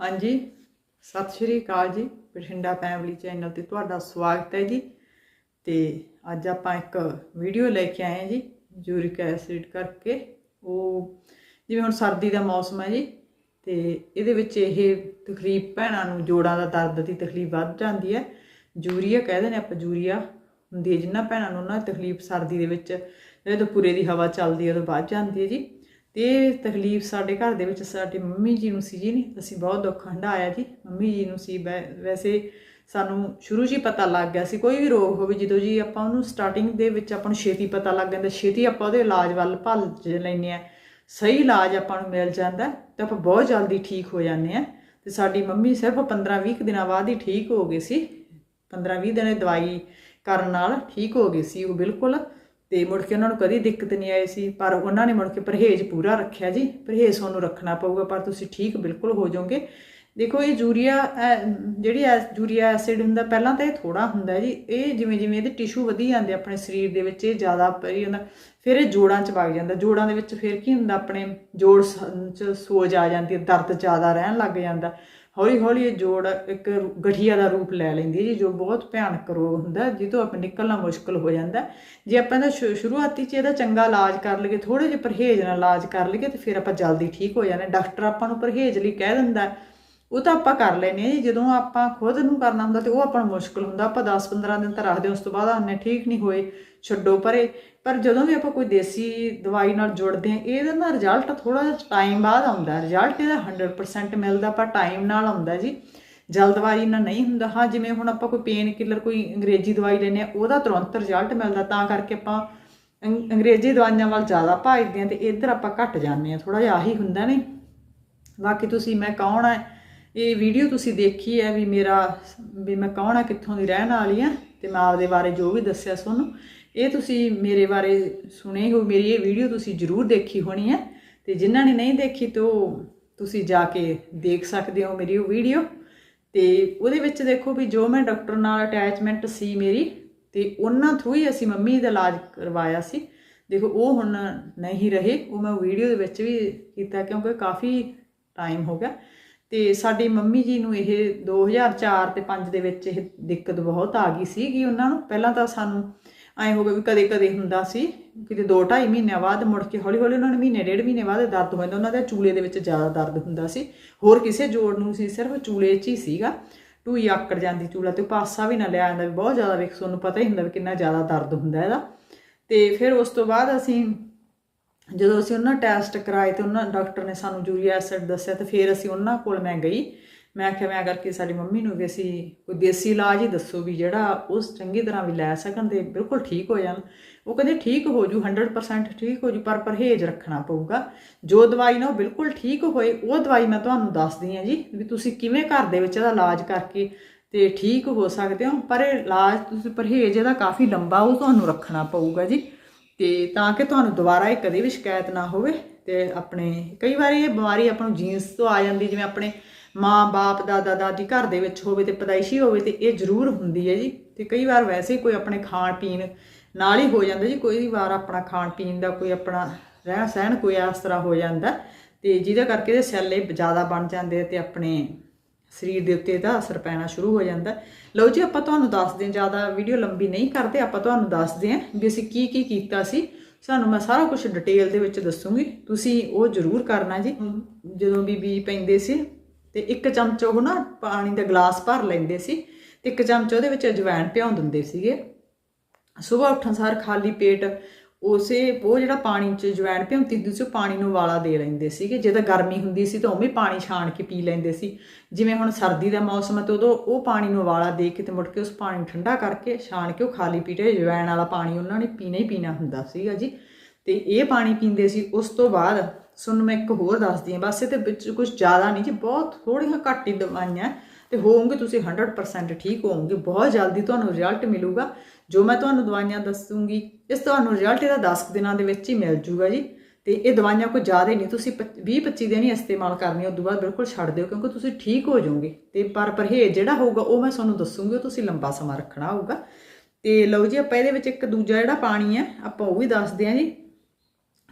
ਹਾਂਜੀ, ਸਤਿ ਸ਼੍ਰੀ ਅਕਾਲ ਜੀ। ਬਠਿੰਡਾ ਫੈਮਿਲੀ ਚੈਨਲ ਤੇ ਤੁਹਾਡਾ ਸਵਾਗਤ ਹੈ ਜੀ। ਤੇ ਅੱਜ ਆਪਾਂ ਇੱਕ ਵੀਡੀਓ ਲੈ ਕੇ ਆਏ ਹਾਂ ਜੀ, ਯੂਰਿਕ ਐਸਿਡ ਕਰਕੇ। ਉਹ ਜਿਵੇਂ ਹੁਣ ਸਰਦੀ ਦਾ ਮੌਸਮ ਹੈ ਜੀ, ਤੇ ਇਹਦੇ ਵਿੱਚ ਇਹ ਤਕਲੀਫ ਭੈਣਾਂ ਨੂੰ ਜੋੜਾਂ ਦਾ ਦਰਦ ਦੀ ਤਕਲੀਫ ਵੱਧ ਜਾਂਦੀ ਹੈ। ਜੂਰੀਆ ਕਹਿੰਦੇ ਨੇ ਆਪਾਂ, ਯੂਰੀਆ ਹੁੰਦੀ ਹੈ, ਜਿੰਨਾ ਭੈਣਾਂ ਨੂੰ ਨਾ ਤਕਲੀਫ ਸਰਦੀ ਦੇ ਵਿੱਚ, ਜਦੋਂ ਪੂਰੇ ਦੀ ਹਵਾ ਚੱਲਦੀ ਹੈ, ਉਦੋਂ ਵੱਧ ਜਾਂਦੀ ਹੈ ਜੀ। ਤੇ ਇਹ ਤਕਲੀਫ ਸਾਡੇ ਘਰ ਦੇ ਵਿੱਚ, ਸਾਡੇ ਮੰਮੀ ਜੀ ਨੂੰ ਸੀ ਜੀ ਨਹੀਂ ਅਸੀਂ ਬਹੁਤ ਦੁੱਖ ਹੰਢਾਇਆ ਜੀ। ਮੰਮੀ ਜੀ ਨੂੰ ਸੀ, ਵੈ- ਵੈਸੇ ਸਾਨੂੰ ਸ਼ੁਰੂ 'ਚ ਹੀ ਪਤਾ ਲੱਗ ਗਿਆ ਸੀ, ਕੋਈ ਵੀ ਰੋਗ ਹੋਵੇ, ਜਦੋਂ ਜੀ ਆਪਾਂ ਉਹਨੂੰ ਸਟਾਰਟਿੰਗ ਦੇ ਵਿੱਚ ਆਪਾਂ ਨੂੰ ਛੇਤੀ ਪਤਾ ਲੱਗ ਜਾਂਦਾ, ਛੇਤੀ ਆਪਾਂ ਉਹਦੇ ਇਲਾਜ ਵੱਲ ਭੱਜ ਲੈਂਦੇ ਆ ਸਹੀ ਇਲਾਜ ਆਪਾਂ ਨੂੰ ਮਿਲ ਜਾਂਦਾ, ਤਾਂ ਆਪਾਂ ਬਹੁਤ ਜਲਦੀ ਠੀਕ ਹੋ ਜਾਂਦੇ ਆ ਤੇ ਸਾਡੀ ਮੰਮੀ ਸਿਰਫ 15-20 ਦਿਨਾਂ ਬਾਅਦ ਹੀ ਠੀਕ ਹੋ ਗਏ ਸੀ। 15-20 ਦਿਨ ਦਵਾਈ ਕਰਨ ਨਾਲ ਠੀਕ ਹੋ ਗਏ ਸੀ ਉਹ ਬਿਲਕੁਲ। ਤੇ ਮੁੜ ਕੇ ਉਹਨਾਂ ਨੂੰ ਕਦੀ ਦਿੱਕਤ ਨਹੀਂ ਆਈ ਸੀ ਪਰ ਉਹਨਾਂ ਨੇ ਮੁੜ ਕੇ ਪਰਹੇਜ਼ ਪੂਰਾ ਰੱਖਿਆ ਜੀ। ਪਰਹੇਜ਼ ਤੁਹਾਨੂੰ ਰੱਖਣਾ ਪਊਗਾ ਪਰ ਤੁਸੀਂ ਠੀਕ ਬਿਲਕੁਲ ਹੋ ਜਾਓਗੇ। ਦੇਖੋ ਇਹ ਯੂਰੀਆ ਅਹ, ਜਿਹੜੀ ਐ ਯੂਰੀਆ ਐਸਿਡ ਹੁੰਦਾ ਪਹਿਲਾਂ ਤਾਂ ਇਹ ਥੋੜਾ ਹੁੰਦਾ ਜੀ। ਇਹ ਜਿਵੇਂ ਜਿਵੇਂ ਇਹਦੇ ਟਿਸ਼ੂ ਵਧੀ ਜਾਂਦੇ ਆਪਣੇ ਸਰੀਰ ਦੇ ਵਿੱਚ ਇਹ ਜ਼ਿਆਦਾ ਪਰੀ ਹੁੰਦਾ ਫਿਰ ਇਹ ਜੋੜਾਂ 'ਚ ਵਗ ਜਾਂਦਾ। ਜੋੜਾਂ ਦੇ ਵਿੱਚ ਫਿਰ ਕੀ ਹੁੰਦਾ ਆਪਣੇ ਜੋੜ ਸ- 'ਚ ਸੋਜ ਆ ਜਾਂਦੀ ਹੈ ਦਰਦ ਜ਼ਿਆਦਾ ਰਹਿਣ ਲੱਗ ਜਾਂਦਾ। ਹੌਲੀ ਹੌਲੀ ਇਹ ਜੋੜ ਇੱਕ ਗਠੀਆ ਦਾ ਰੂਪ ਲੈ ਲੈਂਦੀ ਹੈ ਜੀ, ਜੋ ਬਹੁਤ ਭਿਆਨਕ ਰੋਗ ਹੁੰਦਾ ਜਿੱਦੋਂ ਆਪਾਂ ਨਿਕਲਣਾ ਮੁਸ਼ਕਲ ਹੋ ਜਾਂਦਾ। ਜੇ ਆਪਾਂ ਇਹਦਾ ਸ਼ੁ- ਸ਼ੁਰੂਆਤੀ 'ਚ ਇਹਦਾ ਚੰਗਾ ਇਲਾਜ ਕਰ ਲਈਏ ਥੋੜੇ ਜਿਹੇ ਪਰਹੇਜ਼ ਨਾਲ ਇਲਾਜ ਕਰ ਲਈਏ, ਤੇ ਫਿਰ ਆਪਾਂ ਜਲਦੀ ਠੀਕ ਹੋ ਜਾਂਦੇ ਡਾਕਟਰ ਆਪਾਂ ਨੂੰ ਪਰਹੇਜ਼ ਲਈ ਕਹਿ ਦਿੰਦਾ ਉਹ ਤਾਂ ਆਪਾਂ ਕਰ ਲੈਨੇ ਆ ਜੀ, ਜਦੋਂ ਆਪਾਂ ਖੁਦ ਨੂੰ ਕਰਨਾ ਹੁੰਦਾ ਤੇ ਉਹ ਆਪਾਂ ਨੂੰ ਮੁਸ਼ਕਲ ਹੁੰਦਾ। ਆਪਾਂ 10-15 ਦਿਨ ਤਾਂ ਰੱਖਦੇ ਉਸ ਤੋਂ ਬਾਅਦ ਆਨੇ ਠੀਕ ਨਹੀਂ ਹੋਏ, ਛੱਡੋ ਪਰੇ। ਪਰ ਜਦੋਂ ਵੀ ਆਪਾਂ ਕੋਈ ਦੇਸੀ ਦਵਾਈ ਨਾਲ ਜੁੜਦੇ ਹਾਂ, ਇਹਦਾ ਨਾ ਰਿਜ਼ਲਟ ਥੋੜਾ ਜਿਹਾ ਟਾਈਮ ਬਾਅਦ ਆਉਂਦਾ ਰਿਜ਼ਲਟ ਇਹਦਾ 100% ਮਿਲਦਾ ਪਰ ਟਾਈਮ ਨਾਲ ਆਉਂਦਾ ਜੀ। ਜਲਦਬਾਜ਼ੀ ਨਾਲ ਨਹੀਂ ਹੁੰਦਾ। ਹਾਂ, ਜਿਵੇਂ ਹੁਣ ਆਪਾਂ ਕੋਈ ਪੇਨ ਕਿਲਰ ਕੋਈ ਅੰਗਰੇਜ਼ੀ ਦਵਾਈ ਲੈਨੇ ਆ ਉਹਦਾ ਤੁਰੰਤ ਰਿਜ਼ਲਟ ਮਿਲਦਾ। ਤਾਂ ਕਰਕੇ ਆਪਾਂ ਅੰਗ- ਅੰਗਰੇਜ਼ੀ ਦਵਾਈਆਂ ਵੱਲ ਜ਼ਿਆਦਾ ਭੱਜਦੇ ਆ ਤੇ ਇੱਧਰ ਆਪਾਂ ਘਟ ਜਾਂਦੇ ਆ ਥੋੜਾ ਜਿਹਾ ਆਹੀ ਹੁੰਦਾ ਨਹੀਂ ਬਾਕੀ ਤੁਸੀਂ, ਮੈਂ ਕੌਣ ਆ ਇਹ ਵੀਡੀਓ ਤੁਸੀਂ ਦੇਖੀ ਹੈ ਵੀ ਮੇਰਾ, ਵੀ ਮੈਂ ਕੌਣ ਆ ਕਿੱਥੋਂ ਦੀ ਰਹਿਣ ਵਾਲੀ ਆ ਤੇ ਮੈਂ ਆਪਦੇ ਬਾਰੇ ਜੋ ਵੀ ਦੱਸਿਆ ਤੁਹਾਨੂੰ ਇਹ ਤੁਸੀਂ ਮੇਰੇ ਬਾਰੇ ਸੁਣੇ ਹੋ, ਮੇਰੀ ਇਹ ਵੀਡੀਓ ਤੁਸੀਂ ਜ਼ਰੂਰ ਦੇਖੀ ਹੋਣੀ ਹੈ ਤੇ ਜਿਨ੍ਹਾਂ ਨੇ ਨਹੀਂ ਦੇਖੀ ਤੇ ਉਹ ਤੁਸੀਂ ਜਾ ਕੇ ਦੇਖ ਸਕਦੇ ਹੋ ਮੇਰੀ ਉਹ ਵੀਡੀਓ। ਤੇ ਉਹਦੇ ਵਿੱਚ ਦੇਖੋ ਵੀ ਜੋ ਮੈਂ ਡਾਕਟਰ ਨਾਲ ਅਟੈਚਮੈਂਟ ਸੀ ਮੇਰੀ ਤੇ ਉਹਨਾਂ ਥਰੂ ਹੀ ਅਸੀਂ ਮੰਮੀ ਦਾ ਇਲਾਜ ਕਰਵਾਇਆ ਸੀ। ਦੇਖੋ, ਉਹ ਹੁਣ ਨਹੀਂ ਰਹੇ, ਉਹ ਮੈਂ ਵੀਡੀਓ ਦੇ ਵਿੱਚ ਵੀ ਕੀਤਾ ਕਿਉਂਕਿ ਕਾਫੀ ਟਾਈਮ ਹੋ ਗਿਆ ਤੇ ਸਾਡੀ ਮੰਮੀ ਜੀ ਨੂੰ ਇਹ 2004 ਤੇ 5 ਦੇ ਵਿੱਚ ਇਹ ਦਿੱਕਤ ਬਹੁਤ ਆ ਗਈ ਸੀ ਕਿ ਉਹਨਾਂ ਨੂੰ ਪਹਿਲਾਂ ਤਾਂ ਸਾਨੂੰ ਐਂ ਹੋ ਗਿਆ ਵੀ ਕਦੇ ਕਦੇ ਹੁੰਦਾ ਸੀ, ਕਿਤੇ 2-2.5 ਮਹੀਨਿਆਂ ਬਾਅਦ ਮੁੜ ਕੇ ਹੌਲੀ ਹੌਲੀ ਉਹਨਾਂ ਨੂੰ ਮਹੀਨੇ, ਡੇਢ ਮਹੀਨੇ ਬਾਅਦ ਦਰਦ ਹੋ ਜਾਂਦਾ, ਉਹਨਾਂ ਦੇ ਚੂਲੇ ਦੇ ਵਿੱਚ ਜ਼ਿਆਦਾ ਦਰਦ ਹੁੰਦਾ ਸੀ। ਹੋਰ ਕਿਸੇ ਜੋੜ ਨੂੰ ਸੀ, ਸਿਰਫ ਚੂਲੇ 'ਚ ਹੀ ਸੀਗਾ। ਟੂਈ ਆਕੜ ਜਾਂਦੀ ਚੂਲਾ ਤੇ ਪਾਸਾ ਵੀ ਨਾ ਲਿਆ ਜਾਂਦਾ ਵੀ ਬਹੁਤ ਜ਼ਿਆਦਾ ਵੇਖ, ਤੁਹਾਨੂੰ ਪਤਾ ਹੀ ਹੁੰਦਾ ਵੀ ਕਿੰਨਾ ਜ਼ਿਆਦਾ ਦਰਦ ਹੁੰਦਾ ਇਹਦਾ। ਤੇ ਫਿਰ ਉਸ ਤੋਂ ਬਾਅਦ ਅਸੀਂ ਜਦੋਂ ਅਸੀਂ ਉਹਨਾਂ ਟੈਸਟ ਕਰਾਏ ਤੇ ਉਹਨਾਂ ਡਾਕਟਰ ਨੇ ਸਾਨੂੰ ਯੂਰੀਆ ਐਸਿਡ ਦੱਸਿਆ ਤੇ ਫਿਰ ਅਸੀਂ ਉਹਨਾਂ ਕੋਲ ਮੈਂ ਗਈ। ਮੈਂ ਆਖਿਆ ਮੈਂ ਕਰਕੇ ਸਾਡੀ ਮੰਮੀ ਨੂੰ ਵੀ ਅਸੀਂ ਕੋਈ ਦੇਸੀ ਇਲਾਜ ਹੀ ਦੱਸੋ ਵੀ ਜਿਹੜਾ ਉਸ ਚੰਗੀ ਤਰ੍ਹਾਂ ਵੀ ਲੈ ਸਕਣ ਤੇ ਬਿਲਕੁਲ ਠੀਕ ਹੋ ਜਾਣ। ਉਹ ਕਹਿੰਦੇ, ਠੀਕ ਹੋ ਜੂ 100% ਠੀਕ ਹੋ ਜੂ, ਪਰ ਪਰਹੇਜ਼ ਰੱਖਣਾ ਪਊਗਾ। ਜੋ ਦਵਾਈ ਨਾ ਉਹ ਬਿਲਕੁਲ ਠੀਕ ਹੋਏ, ਉਹ ਦਵਾਈ ਮੈਂ ਤੁਹਾਨੂੰ ਦੱਸਦੀ ਹਾਂ ਜੀ ਵੀ ਤੁਸੀਂ ਕਿਵੇਂ ਘਰ ਦੇ ਵਿੱਚ ਇਹਦਾ ਇਲਾਜ ਕਰਕੇ ਤੇ ਠੀਕ ਹੋ ਸਕਦੇ ਹੋ। ਪਰ ਇਹ ਇਲਾਜ ਤੁਸੀਂ ਪਰਹੇਜ਼ ਇਹਦਾ ਕਾਫੀ ਲੰਬਾ ਉਹ ਤੁਹਾਨੂੰ ਰੱਖਣਾ ਪਊਗਾ ਜੀ। ਤੇ ਤਾਂ ਕਿ ਤੁਹਾਨੂੰ ਦੁਬਾਰਾ ਇਹ ਕਦੇ ਵੀ ਸ਼ਿਕਾਇਤ ਨਾ ਹੋਵੇ। ਤੇ ਆਪਣੇ, ਕਈ ਵਾਰੀ ਇਹ ਬਿਮਾਰੀ ਆਪਾਂ ਨੂੰ ਜੀਨਸ ਤੋਂ ਆ ਜਾਂਦੀ, ਜਿਵੇਂ ਆਪਣੇ ਮਾਂ, ਬਾਪ, ਦਾਦਾ, ਦਾਦੀ ਘਰ ਦੇ ਵਿੱਚ ਹੋਵੇ ਤੇ ਪਦਾਇਸ਼ੀ ਹੋਵੇ ਤੇ ਇਹ ਜ਼ਰੂਰ ਹੁੰਦੀ ਹੈ ਜੀ। ਤੇ ਕਈ ਵਾਰ ਵੈਸੇ ਕੋਈ ਆਪਣੇ ਖਾਣ ਪੀਣ ਨਾਲ ਹੀ ਹੋ ਜਾਂਦਾ ਜੀ। ਕੋਈ ਵਾਰ ਆਪਣਾ ਖਾਣ ਪੀਣ ਦਾ ਕੋਈ ਆਪਣਾ ਰਹਿਣ ਸਹਿਣ ਕੋਈ ਇਸ ਤਰ੍ਹਾਂ ਹੋ ਜਾਂਦਾ ਤੇ ਜਿਹਦੇ ਕਰਕੇ ਇਹਦੇ ਸੈੱਲ ਇਹ ਜ਼ਿਆਦਾ ਬਣ ਜਾਂਦੇ ਆ ਤੇ ਆਪਣੇ ਸਰੀਰ ਦੇ ਉੱਤੇ ਇਹਦਾ ਅਸਰ ਪੈਣਾ ਸ਼ੁਰੂ ਹੋ ਜਾਂਦਾ। ਹੈ। ਲਓ ਜੀ, ਆਪਾਂ ਤੁਹਾਨੂੰ ਦੱਸਦੇ ਹਾਂ, ਜ਼ਿਆਦਾ ਵੀਡੀਓ ਲੰਬੀ ਨਹੀਂ ਕਰਦੇ, ਆਪਾਂ ਤੁਹਾਨੂੰ ਦੱਸਦੇ ਹਾਂ ਵੀ ਅਸੀਂ ਕੀ ਕੀ ਕੀਤਾ ਸੀ। ਸਾਨੂੰ ਮੈਂ ਸਾਰਾ ਕੁਝ ਡਿਟੇਲ ਦੇ ਵਿੱਚ ਦੱਸੂਗੀ। ਤੁਸੀਂ ਉਹ ਜ਼ਰੂਰ ਕਰਨਾ ਜੀ। ਜਦੋਂ ਵੀ ਬੀ ਪੈਂਦੇ ਸੀ ਤੇ ਇੱਕ ਚਮਚ ਉਹ ਨਾ ਪਾਣੀ ਦਾ ਗਲਾਸ ਭਰ ਲੈਂਦੇ ਸੀ ਤੇ ਇੱਕ ਚਮਚ ਉਹਦੇ ਵਿੱਚ ਅਜਵਾਇਣ ਭਿਉਂ ਦਿੰਦੇ ਸੀਗੇ। ਸਵੇਰ ਉੱਠਣ ਸਾਰ ਖਾਲੀ ਪੇਟ ਉਸੇ ਉਹ ਜਿਹੜਾ ਪਾਣੀ ਚ ਜਵੈਣ ਭਿਉਂਤੀ ਹੁੰਦੀ ਸੀ ਉਹ ਪਾਣੀ ਨੂੰ ਵਾਲਾ ਦੇ ਲੈਂਦੇ ਸੀਗੇ। ਜੇ ਤਾਂ ਗਰਮੀ ਹੁੰਦੀ ਸੀ ਤਾਂ ਉਵੇਂ ਪਾਣੀ ਛਾਣ ਕੇ ਪੀ ਲੈਂਦੇ ਸੀ। ਜਿਵੇਂ ਹੁਣ ਸਰਦੀ ਦਾ ਮੌਸਮ ਹੈ ਤੇ ਉਦੋਂ ਉਹ ਪਾਣੀ ਨੂੰ ਵਾਲਾ ਦੇ ਕੇ ਤੇ ਮੁੜ ਕੇ ਉਸ ਪਾਣੀ ਨੂੰ ਠੰਡਾ ਕਰਕੇ ਛਾਣ ਕੇ ਉਹ ਖਾਲੀ ਪੀਟੇ ਜਵੈਣ ਵਾਲਾ ਪਾਣੀ ਉਹਨਾਂ ਨੇ ਪੀਣਾ ਹੀ ਪੀਣਾ ਹੁੰਦਾ ਸੀਗਾ ਜੀ। ਤੇ ਇਹ ਪਾਣੀ ਪੀਂਦੇ ਸੀ। ਉਸ ਤੋਂ ਬਾਅਦ ਸੁਣ ਮੈਂ ਇੱਕ ਹੋਰ ਦੱਸਦੀ ਹਾਂ, ਬਸ ਇਹਦੇ ਵਿੱਚ ਕੁਝ ਜ਼ਿਆਦਾ ਨਹੀਂ ਜੀ, ਬਹੁਤ ਥੋੜੀਆਂ ਘੱਟ ਹੀ ਦਵਾਈਆਂ ਤੇ ਹੋਵੋਗੇ ਤੁਸੀਂ 100% ਠੀਕ ਹੋਵੋਗੇ ਬਹੁਤ ਜਲਦੀ ਤੁਹਾਨੂੰ ਰਿਜ਼ਲਟ ਮਿਲੂਗਾ। ਜੋ ਮੈਂ ਤੁਹਾਨੂੰ ਦਵਾਈਆਂ ਦੱਸੂਗੀ ਇਸ ਤੁਹਾਨੂੰ ਰਿਜ਼ਲਟ ਇਹਦਾ 10 ਕੁ ਦਿਨਾਂ ਦੇ ਵਿੱਚ ਹੀ ਮਿਲ ਜੂਗਾ ਜੀ। ਤੇ ਇਹ ਦਵਾਈਆਂ ਕੋਈ ਜ਼ਿਆਦਾ ਨਹੀਂ, ਤੁਸੀਂ 20 25 ਦਿਨ ਹੀ ਇਸਤੇਮਾਲ ਕਰਨੀ ਉਸ ਤੋਂ ਬਾਅਦ ਬਿਲਕੁਲ ਛੱਡ ਦਿਓ, ਕਿਉਂਕਿ ਤੁਸੀਂ ਠੀਕ ਹੋ ਜਾਓਗੇ। ਤੇ ਪਰ ਪਰਹੇਜ਼ ਜਿਹੜਾ ਹੋਊਗਾ, ਉਹ ਮੈਂ ਤੁਹਾਨੂੰ ਦੱਸੂਗੀ, ਉਹ ਤੁਸੀਂ ਲੰਬਾ ਸਮਾਂ ਰੱਖਣਾ ਹੋਊਗਾ। ਤੇ ਲਓ ਜੀ, ਆਪਾਂ ਇਹਦੇ ਵਿੱਚ ਇੱਕ ਦੂਜਾ ਜਿਹੜਾ ਪਾਣੀ ਹੈ, ਆਪਾਂ ਉਹ ਵੀ ਦੱਸਦੇ ਹਾਂ ਜੀ।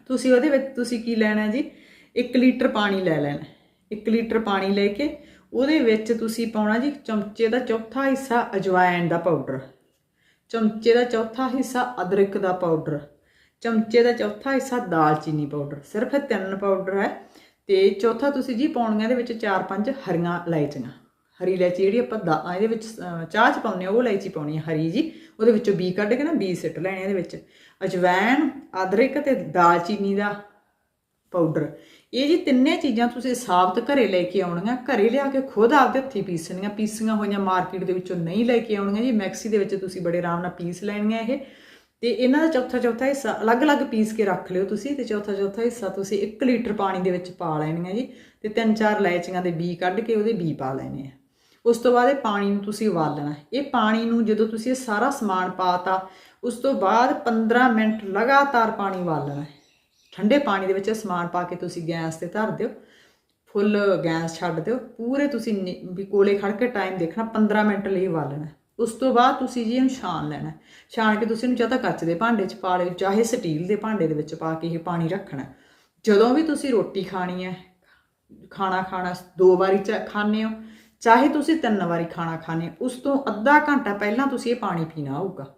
ਤੁਸੀਂ ਉਹਦੇ ਵਿੱਚ, ਤੁਸੀਂ ਕੀ ਲੈਣਾ ਜੀ? 1 ਲੀਟਰ ਪਾਣੀ ਲੈ ਲੈਣਾ। 1 ਲੀਟਰ ਪਾਣੀ ਲੈ ਕੇ ਉਹਦੇ ਵਿੱਚ ਤੁਸੀਂ ਪਾਉਣਾ ਜੀ, ਚਮਚੇ ਦਾ ਚੌਥਾ ਹਿੱਸਾ ਅਜਵਾਇਣ ਦਾ ਪਾਊਡਰ। ਚਮਚੇ ਦਾ ਚੌਥਾ ਹਿੱਸਾ ਅਦਰਕ ਦਾ ਪਾਊਡਰ ਚਮਚੇ ਦਾ ਚੌਥਾ ਹਿੱਸਾ ਦਾਲਚੀਨੀ ਪਾਊਡਰ ਸਿਰਫ ਇਹ ਤਿੰਨ ਪਾਊਡਰ ਹੈ ਤੇ ਚੌਥਾ ਤੁਸੀਂ ਜੀ ਪਾਉਣੀਆਂ ਦੇ ਵਿੱਚ 4-5 ਹਰੀਆਂ ਇਲਾਇਚੀਆਂ। ਹਰੀ ਇਲਾਇਚੀ ਜਿਹੜੀ ਆਪਾਂ ਦਾ- ਇਹਦੇ ਵਿੱਚ ਚਾਹ ਚ ਪਾਉਂਦੇ ਆ ਉਹ ਇਲਾਇਚੀ ਪਾਉਣੀ ਹੈ ਹਰੀ ਜੀ। ਉਹਦੇ ਵਿੱਚੋਂ ਬੀ ਕੱਢ ਕੇ ਨਾ ਬੀ ਸਿੱਟ ਲੈਣੇ ਇਹਦੇ ਵਿੱਚ। ਅਜਵੈਣ, ਅਦਰਕ ਤੇ ਦਾਲਚੀਨੀ ਦਾ ਪਾਊਡਰ ਇਹ ਜੀ ਤਿੰਨੇ ਚੀਜ਼ਾਂ ਤੁਸੀਂ ਸਾਬਤ ਘਰੇ ਲੈ ਕੇ ਆਉਣੀਆਂ, ਘਰੇ ਲਿਆ ਕੇ ਖੁਦ ਆਪਦੇ ਹੱਥੀਂ ਪੀਸਣੀਆਂ, ਪੀਸੀਆਂ ਹੋਈਆਂ ਮਾਰਕੀਟ ਦੇ ਵਿੱਚੋਂ ਨਹੀਂ ਲੈ ਕੇ ਆਉਣੀਆਂ ਜੀ, ਮੈਕਸੀ ਦੇ ਵਿੱਚ ਤੁਸੀਂ ਬੜੇ ਆਰਾਮ ਨਾਲ ਪੀਸ ਲੈਣੀਆਂ ਇਹ। ਤੇ ਇਹਨਾਂ ਦਾ ਚੌਥਾ ਚੌਥਾ ਹਿੱਸਾ, ਅਲੱਗ-ਅਲੱਗ ਪੀਸ ਕੇ ਰੱਖ ਲਿਓ ਤੁਸੀਂ ਤੇ ਚੌਥਾ ਚੌਥਾ ਹਿੱਸਾ ਤੁਸੀਂ 1 ਲੀਟਰ ਪਾਣੀ ਦੇ ਵਿੱਚ ਪਾ ਲੈਣੀਆਂ ਜੀ ਤੇ ਤਿੰਨ ਚਾਰ ਇਲਾਇਚੀਆਂ ਦੇ ਬੀ ਕੱਢ ਕੇ ਉਹਦੇ ਬੀ ਪਾ ਲੈਣੇ ਆ। ਉਸ ਤੋਂ ਬਾਅਦ ਇਹ ਪਾਣੀ ਨੂੰ ਤੁਸੀਂ ਉਬਾਲਣਾ। ਇਹ ਪਾਣੀ ਨੂੰ ਜਦੋਂ ਤੁਸੀਂ ਇਹ ਸਾਰਾ ਸਮਾਨ ਪਾਤਾ ਉਸ ਤੋਂ ਬਾਅਦ 15 ਮਿੰਟ ਲਗਾਤਾਰ ਪਾਣੀ ਉਬਾਲਣਾ। ਠੰਡੇ ਪਾਣੀ ਦੇ ਵਿੱਚ ਸਮਾਨ ਪਾ ਕੇ ਤੁਸੀਂ ਗੈਸ ਤੇ ਧਰ ਦਿਓ, ਫੁੱਲ ਗੈਸ ਛੱਡ ਦਿਓ, ਪੂਰੇ ਤੁਸੀਂ ਨਿ- ਵੀ ਕੋਲੇ ਖੜ ਕੇ ਟਾਈਮ ਦੇਖਣਾ 15 ਮਿੰਟ ਲਈ ਉਬਾਲਣਾ। ਉਸ ਤੋਂ ਬਾਅਦ ਤੁਸੀਂ ਜੀ ਇਹਨੂੰ ਛਾਣ ਲੈਣਾ। ਛਾਣ ਕੇ ਤੁਸੀਂ ਇਹਨੂੰ ਜਾਂ ਤਾਂ ਕੱਚ ਦੇ ਭਾਂਡੇ 'ਚ ਪਾ ਲਿਓ, ਚਾਹੇ ਸਟੀਲ ਦੇ ਭਾਂਡੇ ਦੇ ਵਿੱਚ ਪਾ ਕੇ ਇਹ ਪਾਣੀ ਰੱਖਣਾ। ਜਦੋਂ ਵੀ ਤੁਸੀਂ ਰੋਟੀ ਖਾਣੀ ਹੈ, ਖਾਣਾ ਖਾਣਾ ਦੋ ਵਾਰੀ ਚ ਖਾਣੇ ਹੋ, ਚਾਹੇ ਤੁਸੀਂ ਤਿੰਨ ਵਾਰੀ ਖਾਣਾ ਖਾਣੇ ਉਸ ਤੋਂ ਅੱਧਾ ਘੰਟਾ ਪਹਿਲਾਂ ਤੁਸੀਂ ਇਹ ਪਾਣੀ ਪੀਣਾ ਹੋਊਗਾ।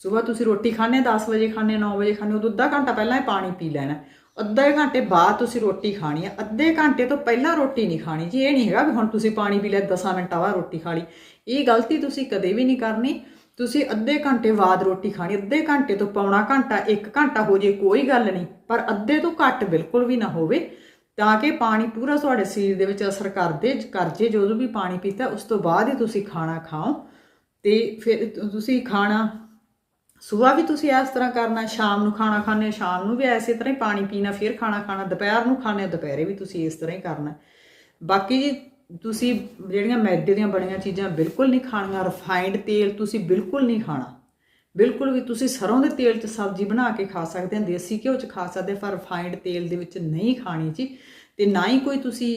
ਸਵੇਰ ਤੁਸੀਂ ਰੋਟੀ ਖਾਣੇ 10 ਵਜੇ ਖਾਣੇ 9 ਵਜੇ ਖਾਣੇ ਉਦੋਂ ਅੱਧਾ ਘੰਟਾ ਪਹਿਲਾਂ ਇਹ ਪਾਣੀ ਪੀ ਲੈਣਾ। ਅੱਧੇ ਘੰਟੇ ਬਾਅਦ ਤੁਸੀਂ ਰੋਟੀ ਖਾਣੀ ਹੈ ਅੱਧੇ ਘੰਟੇ ਤੋਂ ਪਹਿਲਾਂ ਰੋਟੀ ਨਹੀਂ ਖਾਣੀ ਜੀ, ਇਹ ਨਹੀਂ ਹੈਗਾ ਵੀ ਹੁਣ ਤੁਸੀਂ ਪਾਣੀ ਪੀ ਲਿਆ 10 ਮਿੰਟਾਂ ਬਾਅਦ ਰੋਟੀ ਖਾ ਲਈ। ਇਹ ਗਲਤੀ ਤੁਸੀਂ ਕਦੇ ਵੀ ਨਹੀਂ ਕਰਨੀ। ਤੁਸੀਂ ਅੱਧੇ ਘੰਟੇ ਬਾਅਦ ਰੋਟੀ ਖਾਣੀ, ਅੱਧੇ ਘੰਟੇ ਤੋਂ ਪੌਣਾ ਘੰਟਾ 1 ਘੰਟਾ ਹੋ ਜੇ ਕੋਈ ਗੱਲ ਨਹੀਂ। ਪਰ ਅੱਧੇ ਤੋਂ ਘੱਟ ਬਿਲਕੁਲ ਵੀ ਨਾ ਹੋਵੇ, ਤਾਂ ਕਿ ਪਾਣੀ ਪੂਰਾ ਤੁਹਾਡੇ ਸਰੀਰ ਦੇ ਵਿੱਚ ਅਸਰ ਕਰਦੇ, ਕਰ ਜੇ, ਜਦੋਂ ਵੀ ਪਾਣੀ ਪੀਤਾ, ਉਸ ਤੋਂ ਬਾਅਦ ਹੀ ਤੁਸੀਂ ਖਾਣਾ ਖਾਓ। ਤੇ ਫਿਰ ਤੁਸੀਂ ਖਾਣਾ ਸਵੇਰ ਵੀ ਤੁਸੀਂ ਇਸ ਤਰ੍ਹਾਂ ਕਰਨਾ, ਸ਼ਾਮ ਨੂੰ ਖਾਣਾ ਖਾਣੇ ਹੋ, ਸ਼ਾਮ ਨੂੰ ਵੀ ਐਸੇ ਤਰ੍ਹਾਂ ਹੀ ਪਾਣੀ ਪੀਣਾ, ਫਿਰ ਖਾਣਾ ਖਾਣਾ, ਦੁਪਹਿਰ ਨੂੰ ਖਾਣੇ ਹੋ, ਦੁਪਹਿਰੇ ਵੀ ਤੁਸੀਂ ਇਸ ਤਰ੍ਹਾਂ ਹੀ ਕਰਨਾ। ਬਾਕੀ ਜੀ, ਤੁਸੀਂ ਜਿਹੜੀਆਂ ਮੈਦੇ ਦੀਆਂ ਬਣੀਆਂ ਚੀਜ਼ਾਂ ਬਿਲਕੁਲ ਨਹੀਂ ਖਾਣੀਆਂ ਰਿਫਾਈਨਡ ਤੇਲ ਤੁਸੀਂ ਬਿਲਕੁਲ ਨਹੀਂ ਖਾਣਾ। ਬਿਲਕੁਲ ਵੀ ਤੁਸੀਂ ਸਰੋਂ ਦੇ ਤੇਲ 'ਚ ਸਬਜ਼ੀ ਬਣਾ ਕੇ ਖਾ ਸਕਦੇ ਹੋ, ਦੇਸੀ ਘਿਓ 'ਚ ਖਾ ਸਕਦੇ ਪਰ ਰਿਫਾਈਨਡ ਤੇਲ ਦੇ ਵਿੱਚ ਨਹੀਂ ਖਾਣੀ ਜੀ। ਤੇ ਨਾ ਹੀ ਕੋਈ ਤੁਸੀਂ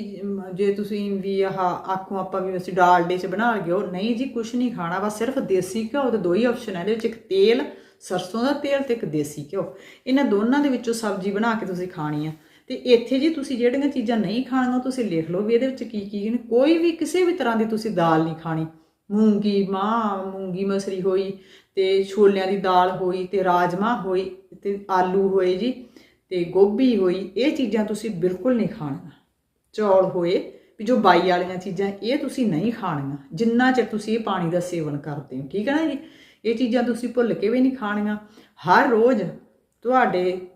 ਜੇ ਤੁਸੀਂ ਵੀ ਆਹ ਆਖੋ ਆਪਾਂ ਵੀ ਅਸੀਂ ਡਾਲਡੇ 'ਚ ਬਣਾ ਲਈਏ, ਉਹ ਨਹੀਂ ਜੀ ਕੁਝ ਨਹੀਂ ਖਾਣਾ, ਬਸ ਸਿਰਫ ਦੇਸੀ ਘਿਓ ਦੇ ਦੋ ਹੀ ਆਪਸ਼ਨ ਹੈ, ਇਹਦੇ ਵਿੱਚ ਇੱਕ ਤੇਲ, ਸਰਸੋਂ ਦਾ ਤੇਲ ਤੇ ਇੱਕ ਦੇਸੀ ਘਿਓ। ਇਹਨਾਂ ਦੋਨਾਂ ਦੇ ਵਿੱਚੋਂ ਸਬਜ਼ੀ ਬਣਾ ਕੇ ਤੁਸੀਂ ਖਾਣੀ ਆ। ਤੇ ਇੱਥੇ ਜੀ ਤੁਸੀਂ ਜਿਹੜੀਆਂ ਚੀਜ਼ਾਂ ਨਹੀਂ ਖਾਣੀਆਂ ਤੁਸੀਂ ਲਿਖ ਲਓ ਵੀ ਇਹਦੇ ਵਿੱਚ ਕੀ ਕੀ ਨੇ। ਕੋਈ ਵੀ ਕਿਸੇ ਵੀ ਤਰ੍ਹਾਂ ਦੀ ਤੁਸੀਂ ਦਾਲ ਨਹੀਂ ਖਾਣੀ। ਮੂੰਗੀ, ਮਾਂ, ਮੂੰਗੀ ਮਸਰੀ ਹੋਈ ਤੇ ਛੋਲਿਆਂ ਦੀ ਦਾਲ ਹੋਈ ਤੇ ਰਾਜਮਾ ਹੋਈ ਤੇ ਆਲੂ ਹੋਏ ਜੀ। ਤੇ ਗੋਭੀ ਹੋਈ, ਇਹ ਚੀਜ਼ਾਂ ਤੁਸੀਂ ਬਿਲਕੁਲ ਨਹੀਂ ਖਾਣੀਆਂ। ਚੌਲ ਹੋਏ, ਵੀ ਜੋ ਬਾਈ ਵਾਲੀਆਂ ਚੀਜ਼ਾਂ, ਇਹ ਤੁਸੀਂ ਨਹੀਂ ਖਾਣੀਆਂ। ਜਿੰਨਾ ਚਿਰ ਤੁਸੀਂ ਇਹ ਪਾਣੀ ਦਾ ਸੇਵਨ ਕਰਦੇ ਹੋ, ਠੀਕ ਹੈ ਨਾ ਜੀ? ਇਹ ਚੀਜ਼ਾਂ ਤੁਸੀਂ ਭੁੱਲ ਕੇ ਵੀ ਨਹੀਂ ਖਾਣੀਆਂ। ਹਰ ਰੋਜ਼ ਤੁਹਾਡੇ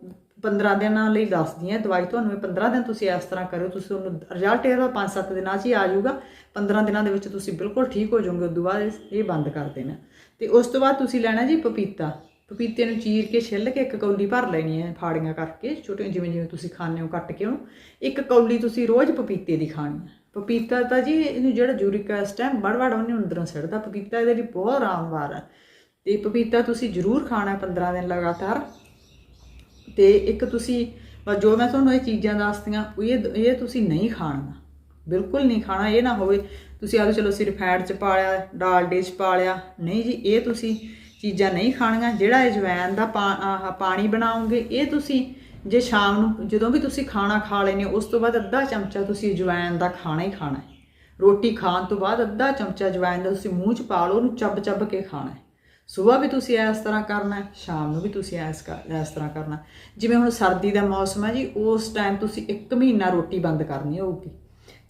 15 ਦਿਨਾਂ ਲਈ ਦੱਸਦੀ ਹਾਂ, ਦਵਾਈ ਤੁਹਾਨੂੰ ਇਹ 15 ਦਿਨ ਤੁਸੀਂ ਇਸ ਤਰ੍ਹਾਂ ਕਰੋ ਤੁਸੀਂ ਉਹਨੂੰ ਰਿਜ਼ਲਟ ਇਹਦਾ 5-7 ਦਿਨਾਂ 'ਚ ਹੀ ਆ ਜਾਊਗਾ। 15 ਦਿਨਾਂ ਦੇ ਵਿੱਚ ਤੁਸੀਂ ਬਿਲਕੁਲ ਠੀਕ ਹੋ ਜਾਓਗੇ ਤੋਂ ਬਾਅਦ ਇਹ- ਇਹ ਬੰਦ ਕਰ ਦੇਣਾ। ਤੇ ਉਸ ਤੋਂ ਬਾਅਦ ਤੁਸੀਂ ਲੈਣਾ ਜੀ ਪਪੀਤਾ। ਪਪੀਤੇ ਨੂੰ ਚੀਰ ਕੇ ਛਿੱਲ ਕੇ ਇੱਕ ਕੌਲੀ ਭਰ ਲੈਣੀ ਹੈ ਫਾੜੀਆਂ ਕਰਕੇ ਛੋਟੇ ਜਿਵੇਂ ਜਿਵੇਂ ਤੁਸੀਂ ਖਾਣੇ ਹੋ ਕੱਟ ਕੇ ਉਹਨੂੰ, ਇੱਕ ਕੌਲੀ ਤੁਸੀਂ ਰੋਜ਼ ਪਪੀਤੇ ਦੀ ਖਾਣੀ ਹੈ। ਪਪੀਤਾ ਤਾਂ ਜੀ ਇਹਨੂੰ ਜਿਹੜਾ ਯੂਰਿਕ ਐਸਿਡ ਹੈ ਵੜ ਵੜ ਉਹਨੇ ਅੰਦਰੋਂ ਸਿੜਦਾ, ਪਪੀਤਾ ਇਹਦੇ ਲਈ ਬਹੁਤ ਆਰਾਮਦਾਰ ਹੈ। ਤੇ ਪਪੀਤਾ ਤੁਸੀਂ ਜ਼ਰੂਰ ਖਾਣਾ ਹੈ 15 ਦਿਨ ਲਗਾਤਾਰ। ਤੇ ਇੱਕ ਤੁਸੀਂ ਜੋ ਮੈਂ ਤੁਹਾਨੂੰ ਇਹ ਚੀਜ਼ਾਂ ਦੱਸਤੀਆਂ ਇਹ ਇਹ ਤੁਸੀਂ ਨਹੀਂ ਖਾਣਾ। ਬਿਲਕੁਲ ਨਹੀਂ ਖਾਣਾ, ਇਹ ਨਾ ਹੋਵੇ ਤੁਸੀਂ ਆਲੋ ਚਲੋ ਸਿਰ ਫੈਟ ਚ ਪਾ ਲਿਆ ਡਾਲਡੇ ਚ ਪਾ ਲਿਆ ਨਹੀਂ ਜੀ, ਇਹ ਤੁਸੀਂ ਚੀਜ਼ਾਂ ਨਹੀਂ ਖਾਣੀਆਂ, ਜਿਹੜਾ ਅਜਵਾਇਨ ਦਾ ਪਾ- ਆਹ ਪਾਣੀ ਬਣਾਓਗੇ, ਇਹ ਤੁਸੀਂ ਜੇ ਸ਼ਾਮ ਨੂੰ ਜਦੋਂ ਵੀ ਤੁਸੀਂ ਖਾਣਾ ਖਾ ਲੈਨੇ ਉਸ ਤੋਂ ਬਾਅਦ ਅੱਧਾ ਚਮਚਾ ਤੁਸੀਂ ਜਵੈਨ ਦਾ ਖਾਣਾ ਹੀ ਖਾਣਾ ਹੈ। ਰੋਟੀ ਖਾਣ ਤੋਂ ਬਾਅਦ ਅੱਧਾ ਚਮਚਾ ਅਜਵਾਇਨ ਦਾ ਤੁਸੀਂ ਮੂੰਹ ਚ ਪਾ ਲਓ, ਉਹਨੂੰ ਚੱਬ ਚੱਬ ਕੇ ਖਾਣਾ ਹੈ। ਸਵੇਰ ਵੀ ਤੁਸੀਂ ਇਸ ਤਰ੍ਹਾਂ ਕਰਨਾ ਸ਼ਾਮ ਨੂੰ ਵੀ ਤੁਸੀਂ ਇਸ ਕਰ- ਇਸ ਤਰ੍ਹਾਂ ਕਰਨਾ ਜਿਵੇਂ ਹੁਣ ਸਰਦੀ ਦਾ ਮੌਸਮ ਹੈ ਜੀ, ਉਸ ਟਾਈਮ ਤੁਸੀਂ 1 ਮਹੀਨਾ ਰੋਟੀ ਬੰਦ ਕਰਨੀ ਹੋਊਗੀ।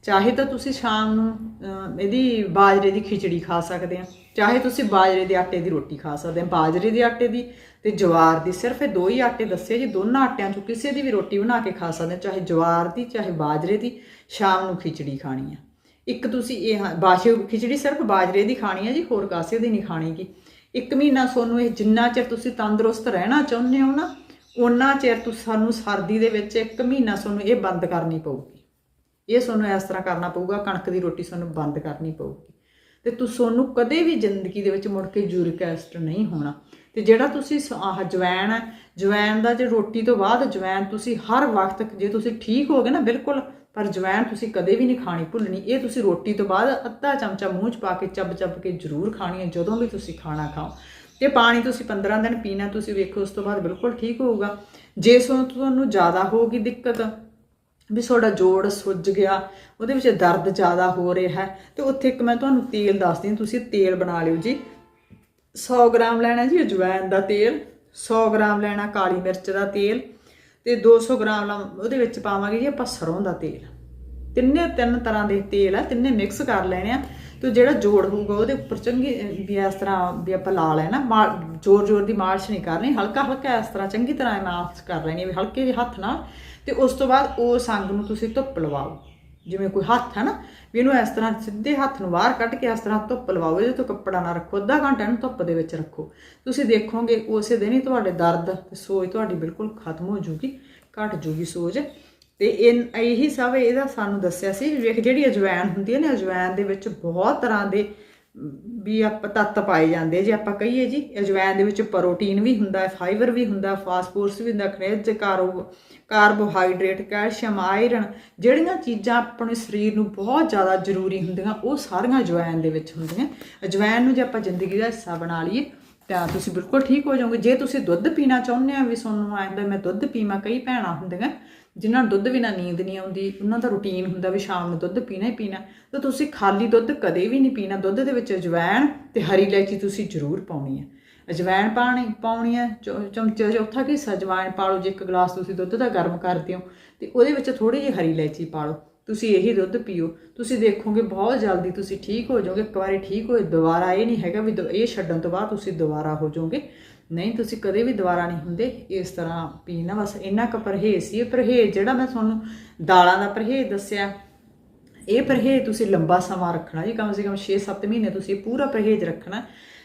ਚਾਹੇ ਤਾਂ ਤੁਸੀਂ ਸ਼ਾਮ ਨੂੰ ਇਹਦੀ ਬਾਜਰੇ ਦੀ ਖਿਚੜੀ ਖਾ ਸਕਦੇ ਆ ਚਾਹੇ ਤੁਸੀਂ ਬਾਜਰੇ ਦੇ ਆਟੇ ਦੀ ਰੋਟੀ ਖਾ ਸਕਦੇ ਆ। ਬਾਜਰੇ ਦੇ ਆਟੇ ਦੀ ਤੇ ਜਵਾਰ ਦੀ ਸਿਰਫ ਇਹ ਦੋ ਹੀ ਆਟੇ ਦੱਸੇ ਜੀ ਦੋਨਾਂ ਆਟਿਆਂ ਚੋਂ ਕਿਸੇ ਦੀ ਵੀ ਰੋਟੀ ਬਣਾ ਕੇ ਖਾ ਸਕਦੇ ਆ ਚਾਹੇ ਜਵਾਰ ਦੀ ਚਾਹੇ ਬਾਜਰੇ ਦੀ ਸ਼ਾਮ ਨੂੰ ਖਿਚੜੀ ਖਾਣੀ ਆ। ਇੱਕ ਤੁਸੀਂ ਇਹ ਹਾਂ, ਬਾਸ਼ੇ ਖਿਚੜੀ ਸਿਰਫ ਬਾਜਰੇ ਦੀ ਖਾਣੀ ਹੈ ਜੀ ਹੋਰ ਕਾਸੇ ਦੀ ਨਹੀਂ ਖਾਣੀ ਗੀ। ਇੱਕ ਮਹੀਨਾ ਤੁਹਾਨੂੰ ਇਹ ਜਿੰਨਾ ਚਿਰ ਤੁਸੀਂ ਤੰਦਰੁਸਤ ਰਹਿਣਾ ਚਾਹੁੰਦੇ ਹੋ ਨਾ ਉਹਨਾਂ ਚਿਰ ਤੁਸੀਂ ਸਾਨੂੰ ਸਰਦੀ ਦੇ ਵਿੱਚ ਇੱਕ ਮਹੀਨਾ ਤੁਹਾਨੂੰ ਇਹ ਬੰਦ ਕਰਨੀ ਪਊਗੀ। ਇਹ ਤੁਹਾਨੂੰ ਇਸ ਤਰ੍ਹਾਂ ਕਰਨਾ ਪਊਗਾ, ਕਣਕ ਦੀ ਰੋਟੀ ਤੁਹਾਨੂੰ ਬੰਦ ਕਰਨੀ ਪਊਗੀ। ਤੇ ਤੁ ਤੁਹਾਨੂੰ ਕਦੇ ਵੀ ਜ਼ਿੰਦਗੀ ਦੇ ਵਿੱਚ ਮੁੜ ਕੇ ਯੂਰਿਕ ਐਸਿਡ ਨਹੀਂ ਹੋਣਾ। ਤੇ ਜਿਹੜਾ ਤੁਸੀਂ ਆਹ ਜਵੈਣ ਹੈ, ਜਵੈਣ ਦਾ ਜੇ ਰੋਟੀ ਤੋਂ ਬਾਅਦ ਜਵੈਣ ਤੁਸੀਂ ਹਰ ਵਕਤ ਜੇ ਤੁਸੀਂ ਠੀਕ ਹੋਗੇ ਨਾ ਬਿਲਕੁਲ, ਪਰ ਜਵੈਣ ਤੁਸੀਂ ਕਦੇ ਵੀ ਨਹੀਂ ਖਾਣੀ ਭੁੱਲਣੀ। ਇਹ ਤੁਸੀਂ ਰੋਟੀ ਤੋਂ ਬਾਅਦ ਅੱਧਾ ਚਮਚਾ ਮੂੰਹ 'ਚ ਪਾ ਕੇ ਚੱਬ ਚੱਬ ਕੇ ਜ਼ਰੂਰ ਖਾਣੀ ਹੈ, ਜਦੋਂ ਵੀ ਤੁਸੀਂ ਖਾਣਾ ਖਾਓ। ਤੇ ਪਾਣੀ ਤੁਸੀਂ 15 ਦਿਨ ਪੀਣਾ, ਤੁਸੀਂ ਵੇਖੋ ਉਸ ਤੋਂ ਬਾਅਦ ਬਿਲਕੁਲ ਠੀਕ ਹੋਊਗਾ। ਜੇ ਸੋ ਤੁਹਾਨੂੰ ਜ਼ਿਆਦਾ ਹੋਊਗੀ ਦਿੱਕਤ ਵੀ ਤੁਹਾਡਾ ਜੋੜ ਸੁੱਜ ਗਿਆ, ਉਹਦੇ ਵਿੱਚ ਦਰਦ ਜ਼ਿਆਦਾ ਹੋ ਰਿਹਾ ਹੈ। ਤੇ ਉੱਥੇ ਇੱਕ ਮੈਂ ਤੁਹਾਨੂੰ ਤੇਲ ਦੱਸਦੀ ਹਾਂ, ਤੁਸੀਂ ਤੇਲ ਬਣਾ ਲਿਓ ਜੀ। 100 ਗ੍ਰਾਮ ਲੈਣਾ ਜੀ ਅਜਵਾਇਣ ਦਾ ਤੇਲ 100 ਗ੍ਰਾਮ ਲੈਣਾ ਕਾਲੀ ਮਿਰਚ ਦਾ ਤੇਲ ਤੇ 200 ਗ੍ਰਾਮ ਲਾ- ਉਹਦੇ ਵਿੱਚ ਪਾਵਾਂਗੇ ਜੀ ਆਪਾਂ ਸਰੋਂ ਦਾ ਤੇਲ। ਤਿੰਨੇ ਤਿੰਨ ਤਰ੍ਹਾਂ ਦੇ ਤੇਲ ਆ, ਤਿੰਨੇ ਮਿਕਸ ਕਰ ਲੈਣੇ ਆ। ਤੇ ਜਿਹੜਾ ਜੋੜ ਹੋਊਗਾ ਉਹਦੇ ਉੱਪਰ ਚੰਗੀ, ਵੀ ਇਸ ਤਰ੍ਹਾਂ ਵੀ ਆਪਾਂ ਲਾ ਲੈਣਾ ਜੋਰ ਜੋਰ ਦੀ ਮਾਲਿਸ਼ ਨਹੀਂ ਕਰਨੀ ਹਲਕਾ ਹਲਕਾ ਇਸ ਤਰ੍ਹਾਂ ਚੰਗੀ ਤਰ੍ਹਾਂ ਮਾਲਿਸ਼ ਕਰ ਲੈਣੀ ਵੀ ਹਲਕੇ ਜਿਹੇ ਹੱਥ ਨਾਲ। ਤੇ ਉਸ ਤੋਂ ਬਾਅਦ ਉਹ ਸੰਗ ਨੂੰ ਤੁਸੀਂ ਧੁੱਪ ਲਵਾਓ। ਜਿਵੇਂ ਕੋਈ ਹੱਥ ਹੈ ਨਾ, ਵੀ ਇਹਨੂੰ ਇਸ ਤਰ੍ਹਾਂ ਸਿੱਧੇ ਹੱਥ ਨੂੰ ਬਾਹਰ ਕੱਢ ਕੇ ਇਸ ਤਰ੍ਹਾਂ ਧੁੱਪ ਲਵਾਓ, ਇਹਦੇ ਤੋਂ ਕੱਪੜਾ ਨਾ ਰੱਖੋ, ਅੱਧਾ ਘੰਟਾ ਇਹਨੂੰ ਧੁੱਪ ਦੇ ਵਿੱਚ ਰੱਖੋ। ਤੁਸੀਂ ਦੇਖੋਗੇ ਉਸੇ ਦਿਨ ਹੀ ਤੁਹਾਡੇ ਦਰਦ ਤੇ ਸੋਜ ਤੁਹਾਡੀ ਬਿਲਕੁਲ ਖਤਮ ਹੋ ਜੂਗੀ, ਘਟ ਜੂਗੀ ਸੋਜ। ਤੇ ਇਹ ਇਹੀ ਸਭ ਇਹਦਾ ਸਾਨੂੰ ਦੱਸਿਆ ਸੀ, ਵੀ ਵੇਖ ਜਿਹੜੀ ਅਜਵਾਇਣ ਹੁੰਦੀ ਹੈ ਨਾ, ਅਜਵਾਇਣ ਦੇ ਵਿੱਚ ਬਹੁਤ ਤਰ੍ਹਾਂ ਦੇ ਵੀ ਆਪ ਤੱਤ ਪਾਏ ਜਾਂਦੇ ਜੇ ਆਪਾਂ ਕਹੀਏ ਜੀ ਅਜਵਾਇਣ ਦੇ ਵਿੱਚ ਪ੍ਰੋਟੀਨ ਵੀ ਹੁੰਦਾ ਹੈ ਫਾਈਬਰ ਵੀ ਹੁੰਦਾ ਹੈ ਫਾਸਫੋਰਸ ਵੀ ਹੁੰਦਾ ਖਣਿਜ ਕਾਰਬੋ ਕਾਰਬੋਹਾਈਡਰੇਟ ਕੈਲਸ਼ੀਅਮ ਆਇਰਨ ਜਿਹੜੀਆਂ ਚੀਜ਼ਾਂ ਆਪਣੇ ਸਰੀਰ ਨੂੰ ਬਹੁਤ ਜ਼ਿਆਦਾ ਜ਼ਰੂਰੀ ਹੁੰਦੀਆਂ, ਉਹ ਸਾਰੀਆਂ ਅਜਵਾਇਣ ਦੇ ਵਿੱਚ ਹੁੰਦੀਆਂ। ਅਜਵਾਇਨ ਨੂੰ ਜੇ ਆਪਾਂ ਜ਼ਿੰਦਗੀ ਦਾ ਹਿੱਸਾ ਬਣਾ ਲਈਏ, ਤਾਂ ਤੁਸੀਂ ਬਿਲਕੁਲ ਠੀਕ ਹੋ ਜਾਓਗੇ। ਜੇ ਤੁਸੀਂ ਦੁੱਧ ਪੀਣਾ ਚਾਹੁੰਦੇ ਆ ਵੀ ਤੁਹਾਨੂੰ ਆਂਦਾ ਮੈਂ ਦੁੱਧ ਪੀਵਾਂ, ਕਈ ਭੈਣਾਂ ਹੁੰਦੀਆਂ ਜਿਨ੍ਹਾਂ ਨੂੰ ਦੁੱਧ ਬਿਨਾਂ ਨੀਂਦ ਨਹੀਂ ਆਉਂਦੀ, ਉਹਨਾਂ ਦਾ ਰੁਟੀਨ ਹੁੰਦਾ ਵੀ ਸ਼ਾਮ ਨੂੰ ਦੁੱਧ ਪੀਣਾ ਹੀ ਪੀਣਾ। ਤਾਂ ਤੁਸੀਂ ਖਾਲੀ ਦੁੱਧ ਕਦੇ ਵੀ ਨਹੀਂ ਪੀਣਾ। ਦੁੱਧ ਦੇ ਵਿੱਚ ਅਜਵਾਇਣ ਤੇ ਹਰੀ ਇਲਾਇਚੀ ਤੁਸੀਂ ਜ਼ਰੂਰ ਪਾਉਣੀ ਹੈ। ਅਜਵਾਇਣ ਪਾਣੀ, ਪਾਉਣੀ ਹੈ, ਚੌ- ਚਮਚੇ, ਚੌਥਾ ਕਿ ਅਜਵਾਇਣ ਪਾ ਲਓ, ਜੇ ਇੱਕ ਗਲਾਸ ਤੁਸੀਂ ਦੁੱਧ ਦਾ ਗਰਮ ਕਰਦੇ ਹੋ, ਤੇ ਉਹਦੇ ਵਿੱਚ ਥੋੜੀ ਜਿਹੀ ਹਰੀ ਇਲਾਇਚੀ ਪਾ ਲਓ। ਤੁਸੀਂ ਇਹੀ ਦੁੱਧ ਪੀਓ। ਤੁਸੀਂ ਦੇਖੋਗੇ ਬਹੁਤ ਜਲਦੀ ਤੁਸੀਂ ਠੀਕ ਹੋ ਜਾਓਗੇ। ਇੱਕ ਵਾਰੀ ਠੀਕ ਹੋਏ, ਦੁਬਾਰਾ ਇਹ ਨਹੀਂ ਹੈਗਾ ਵੀ ਦੁ- ਇਹ ਛੱਡਣ ਤੋਂ ਬਾਅਦ ਤੁਸੀਂ ਦੁਬਾਰਾ ਹੋ ਜਾਓਗੇ। ਨਹੀਂ, ਤੁਸੀਂ ਕਦੇ ਵੀ ਦੁਬਾਰਾ ਨਹੀਂ ਹੁੰਦੇ। ਇਸ ਤਰ੍ਹਾਂ ਪੀਣਾ ਬਸ ਇੰਨਾ ਕੁ ਪਰਹੇਜ਼ ਸੀ। ਇਹ ਪਰਹੇਜ਼ ਜਿਹੜਾ ਮੈਂ ਤੁਹਾਨੂੰ ਦਾਲਾਂ ਦਾ ਪਰਹੇਜ਼ ਦੱਸਿਆ, ਇਹ ਪਰਹੇਜ਼ ਤੁਸੀਂ ਲੰਬਾ ਸਮਾਂ ਰੱਖਣਾ ਜੀ। ਕਮ ਸੇ ਕਮ 6-7 ਮਹੀਨੇ ਤੁਸੀਂ ਪੂਰਾ ਪਰਹੇਜ਼ ਰੱਖਣਾ।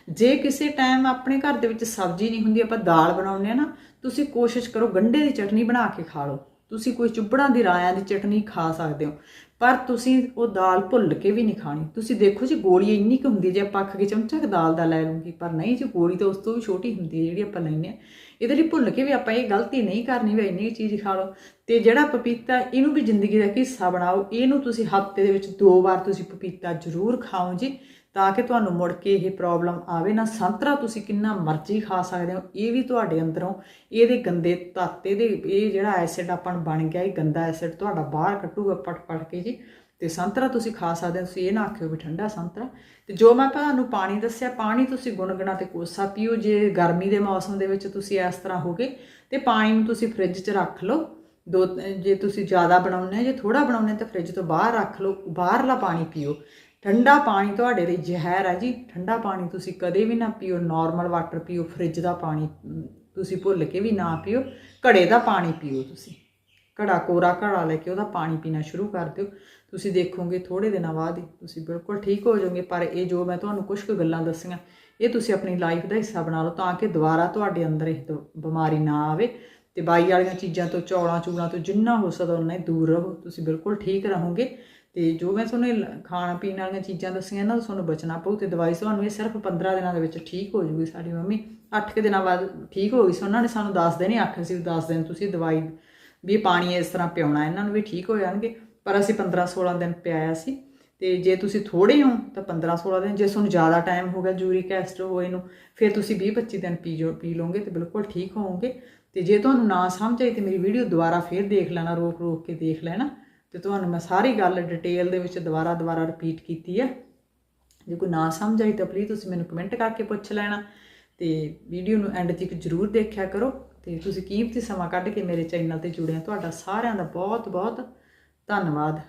ਜੇ ਕਿਸੇ ਟਾਈਮ ਆਪਣੇ ਘਰ ਦੇ ਵਿੱਚ ਸਬਜ਼ੀ ਨਹੀਂ ਹੁੰਦੀ, ਆਪਾਂ ਦਾਲ ਬਣਾਉਂਦੇ ਆ ਨਾ, ਤੁਸੀਂ ਕੋਸ਼ਿਸ਼ ਕਰੋ ਗੰਢੇ ਦੀ ਚਟਨੀ ਬਣਾ ਕੇ ਖਾ ਲਓ। ਤੁਸੀਂ ਕੋਈ ਚੁੱਬੜਾਂ ਦੀ ਰਾਇਆਂ ਦੀ ਚਟਨੀ ਖਾ ਸਕਦੇ ਹੋ। ਪਰ ਤੁਸੀਂ ਉਹ ਦਾਲ ਭੁੱਲ ਕੇ ਵੀ ਨਹੀਂ ਖਾਣੀ। ਤੁਸੀਂ ਦੇਖੋ ਜੀ ਗੋਲੀ ਇੰਨੀ ਕੁ ਹੁੰਦੀ ਹੈ, ਜੇ ਆਪਾਂ ਅੱਖ ਕੇ ਚਮਚਾ ਕੁ ਦਾਲ ਦਾ ਲੈ ਲੂੰਗੀ ਪਰ ਨਹੀਂ ਜੀ ਗੋਲੀ ਤਾਂ ਉਸ ਤੋਂ ਵੀ ਛੋਟੀ ਹੁੰਦੀ ਹੈ ਜਿਹੜੀ ਆਪਾਂ ਲੈਂਦੇ ਆ ਇਹਦੇ ਲਈ ਭੁੱਲ ਕੇ ਵੀ ਆਪਾਂ ਇਹ ਗਲਤੀ ਨਹੀਂ ਕਰਨੀ ਵੀ ਇੰਨੀ ਚੀਜ਼ ਖਾ ਲਓ। ਤੇ ਜਿਹੜਾ ਪਪੀਤਾ ਇਹਨੂੰ ਵੀ ਜ਼ਿੰਦਗੀ ਦਾ ਇੱਕ ਹਿੱਸਾ ਬਣਾਓ, ਇਹਨੂੰ ਤੁਸੀਂ ਹਫ਼ਤੇ ਦੇ ਵਿੱਚ ਦੋ ਵਾਰ ਤੁਸੀਂ ਪਪੀਤਾ ਜ਼ਰੂਰ ਖਾਓ ਜੀ, ਤਾਂ ਕਿ ਤੁਹਾਨੂੰ ਮੁੜ ਕੇ ਇਹ ਪ੍ਰੋਬਲਮ ਆਵੇ। ਨਾ ਸੰਤਰਾ ਤੁਸੀਂ ਕਿੰਨਾ ਮਰਜ਼ੀ ਖਾ ਸਕਦੇ ਹੋ, ਇਹ ਵੀ ਤੁਹਾਡੇ ਅੰਦਰੋਂ, ਇਹਦੇ ਗੰਦੇ ਤੱਤ, ਇਹਦੇ, ਇਹ ਜਿਹੜਾ ਐਸਿਡ ਆਪਾਂ ਬਣ ਗਿਆ, ਇਹ ਗੰਦਾ ਐਸਿਡ ਤੁਹਾਡਾ ਬਾਹਰ ਕੱਢੂਗਾ ਪਟ ਪਟ ਕੇ ਜੀ। ਤੇ ਸੰਤਰਾ ਤੁਸੀਂ ਖਾ ਸਕਦੇ ਹੋ, ਤੁਸੀਂ ਇਹ ਨਾ ਆਖਿਓ ਵੀ ਠੰਡਾ ਸੰਤਰਾ। ਤੇ ਜੋ ਮੈਂ ਤੁਹਾਨੂੰ ਪਾਣੀ ਦੱਸਿਆ, ਪਾਣੀ ਤੁਸੀਂ ਗੁਣਗੁਣਾ ਤੇ ਕੋਸਾ ਪੀਓ, ਜੇ ਗਰਮੀ ਦੇ ਮੌਸਮ ਦੇ ਵਿੱਚ ਤੁਸੀਂ ਇਸ ਤਰ੍ਹਾਂ ਹੋਗੇ ਤੇ ਪਾਣੀ ਨੂੰ ਤੁਸੀਂ ਫ੍ਰਿਜ 'ਚ ਰੱਖ ਲਓ। ਦੋ, ਜੇ ਤੁਸੀਂ ਜ਼ਿਆਦਾ ਬਣਾਉਣੇ ਜੇ ਥੋੜਾ ਬਣਾਉਣੇ ਤਾਂ ਫ੍ਰਿਜ ਤੋਂ ਬਾਹਰ ਰੱਖ ਲਓ, ਬਾਹਰਲਾ ਪਾਣੀ ਪੀਓ। ਠੰਡਾ ਪਾਣੀ ਤੁਹਾਡੇ ਲਈ ਜ਼ਹਿਰ ਹੈ ਜੀ, ਠੰਡਾ ਪਾਣੀ ਤੁਸੀਂ ਕਦੇ ਵੀ ਨਾ ਪੀਓ ਨਾਰਮਲ ਵਾਟਰ ਪੀਓ, ਫ੍ਰਿਜ ਦਾ ਪਾਣੀ ਤੁਸੀਂ ਭੁੱਲ ਕੇ ਵੀ ਨਾ ਪੀਓ, ਘੜੇ ਦਾ ਪਾਣੀ ਪੀਓ ਤੁਸੀਂ। ਘੜਾ ਕੋਰਾ ਘੜਾ ਲੈ ਕੇ ਉਹਦਾ ਪਾਣੀ ਪੀਣਾ ਸ਼ੁਰੂ ਕਰ ਦਿਓ। ਤੁਸੀਂ ਦੇਖੋਗੇ ਥੋੜੇ ਦਿਨਾਂ ਬਾਅਦ ਹੀ ਤੁਸੀਂ ਬਿਲਕੁਲ ਠੀਕ ਹੋ ਜਾਓਗੇ, ਪਰ ਇਹ ਜੋ ਮੈਂ ਤੁਹਾਨੂੰ ਕੁਝ ਕੁ ਗੱਲਾਂ ਦੱਸੀਆਂ, ਇਹ ਤੁਸੀਂ ਆਪਣੀ ਲਾਈਫ ਦਾ ਹਿੱਸਾ ਬਣਾ ਲਓ ਤਾਂ ਕਿ ਦੁਬਾਰਾ ਤੁਹਾਡੇ ਅੰਦਰ ਇਹ ਦ- ਬਿਮਾਰੀ ਨਾ ਆਵੇ ਤੇ ਬਾਈ ਵਾਲੀਆਂ ਚੀਜ਼ਾਂ ਤੋਂ, ਚੌਲਾਂ ਚੂਲਾਂ ਤੋਂ ਜਿੰਨਾ ਹੋ ਸਕਦਾ ਉਨਾ ਹੀ ਦੂਰ ਰਹੋ, ਤੁਸੀਂ ਬਿਲਕੁਲ ਠੀਕ ਰਹੋਗੇ ਤੇ ਜੋ ਮੈਂ ਤੁਹਾਨੂੰ ਇਹ ਖਾਣ ਪੀਣ ਵਾਲੀਆਂ ਚੀਜ਼ਾਂ ਦੱਸੀਆਂ ਇਹਨਾਂ ਤੋਂ ਤੁਹਾਨੂੰ ਬਚਣਾ ਪਊ ਤੇ ਦਵਾਈ ਤੁਹਾਨੂੰ ਇਹ ਸਿਰਫ 15 ਦਿਨਾਂ ਦੇ ਵਿੱਚ ਠੀਕ ਹੋ ਜੂਗੀ ਸਾਡੀ ਮੰਮੀ 8 ਕਿ ਦਿਨਾਂ ਬਾਅਦ ਠੀਕ ਹੋ ਗਈ ਸੀ, ਉਹਨਾਂ ਨੇ ਸਾਨੂੰ ਦੱਸ ਦਿਨ ਹੀ ਆਖਿਆ ਸੀ 10 ਦਿਨ ਤੁਸੀਂ ਦਵਾਈ ਵੀ ਪਾਣੀ ਇਸ ਤਰ੍ਹਾਂ ਪਿਆਉਣਾ ਇਹਨਾਂ ਨੂੰ ਵੀ ਠੀਕ ਹੋ ਜਾਣਗੇ। ਪਰ ਅਸੀਂ 15 16 ਦਿਨ ਪਿਆਇਆ ਸੀ ਤੇ ਜੇ ਤੁਸੀਂ ਥੋੜੇ ਹੋ ਤਾਂ 15 16 ਦਿਨ, ਜੇ ਤੁਹਾਨੂੰ ਜ਼ਿਆਦਾ ਟਾਈਮ ਹੋ ਗਿਆ ਯੂਰਿਕ ਐਸਿਡ ਹੋਏ ਨੂੰ, ਫਿਰ ਤੁਸੀਂ 20 25 ਦਿਨ ਪੀ ਜੋ, ਪੀ ਲਓਗੇ ਤੇ ਬਿਲਕੁਲ ਠੀਕ ਹੋਵੋਗੇ। ਤੇ ਜੇ ਤੁਹਾਨੂੰ ਨਾ ਸਮਝ ਆਈ ਤੇ ਮੇਰੀ ਵੀਡੀਓ ਦੁਬਾਰਾ ਫਿਰ ਦੇਖ ਲੈਣਾ ਰੋਕ ਰੋਕ ਕੇ ਦੇਖ ਲੈਣਾ। ਤੇ ਤੁਹਾਨੂੰ ਮੈਂ ਸਾਰੀ ਗੱਲ ਡਿਟੇਲ ਦੇ ਵਿੱਚ ਦੁਬਾਰਾ ਦੁਬਾਰਾ ਰਿਪੀਟ ਕੀਤੀ ਹੈ ਜੇ ਕੋਈ ਨਾ ਸਮਝ ਆਈ ਤਾਂ ਪਲੀਜ਼ ਤੁਸੀਂ ਮੈਨੂੰ ਕਮੈਂਟ ਕਰਕੇ ਪੁੱਛ ਲੈਣਾ। ਤੇ ਵੀਡੀਓ ਨੂੰ ਐਂਡ ਤੱਕ ਜਰੂਰ ਦੇਖਿਆ ਕਰੋ। ਤੇ ਤੁਸੀਂ ਕੀਮਤੀ ਸਮਾਂ ਕੱਢ ਕੇ ਮੇਰੇ ਚੈਨਲ ਤੇ ਜੁੜਿਆ। ਤੁਹਾਡਾ ਸਾਰਿਆਂ ਦਾ ਬਹੁਤ ਬਹੁਤ ਧੰਨਵਾਦ।